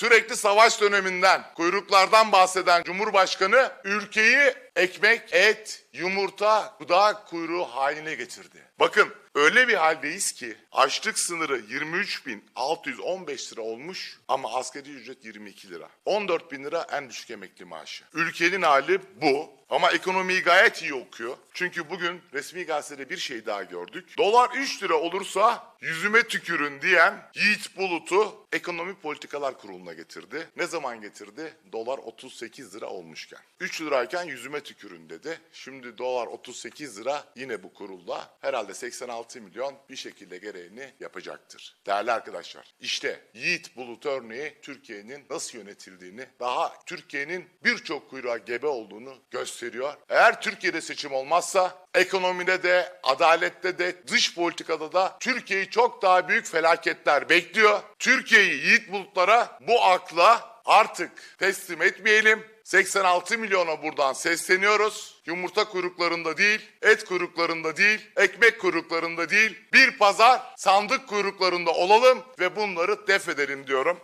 Sürekli savaş döneminden, kuyruklardan bahseden Cumhurbaşkanı ülkeyi ekmek, et, yumurta, gıda kuyruğu haline getirdi. Bakın öyle bir haldeyiz ki açlık sınırı 23.615 lira olmuş ama asgari ücret 22 lira. 14 bin lira en düşük emekli maaşı. Ülkenin hali bu. Ama ekonomiyi gayet iyi okuyor. Çünkü bugün resmi gazetede bir şey daha gördük. Dolar 3 lira olursa yüzüme tükürün diyen Yiğit Bulut'u Ekonomi Politikalar Kurulu'na getirdi. Ne zaman getirdi? Dolar 38 lira olmuşken. 3 lirayken yüzüme tükürün dedi. Şimdi dolar 38 lira yine bu kurulda herhalde 86 milyon bir şekilde gereğini yapacaktır. Değerli arkadaşlar işte Yiğit Bulut örneği Türkiye'nin nasıl yönetildiğini daha Türkiye'nin birçok kuyruğa gebe olduğunu gösteriyor. Eğer Türkiye'de seçim olmazsa ekonomide de adalette de dış politikada da Türkiye'yi çok daha büyük felaketler bekliyor. Türkiye'yi Yiğit Bulutlara bu akla artık teslim etmeyelim. 86 milyona buradan sesleniyoruz. Yumurta kuyruklarında değil, et kuyruklarında değil, ekmek kuyruklarında değil, bir pazar sandık kuyruklarında olalım ve bunları def edelim diyorum.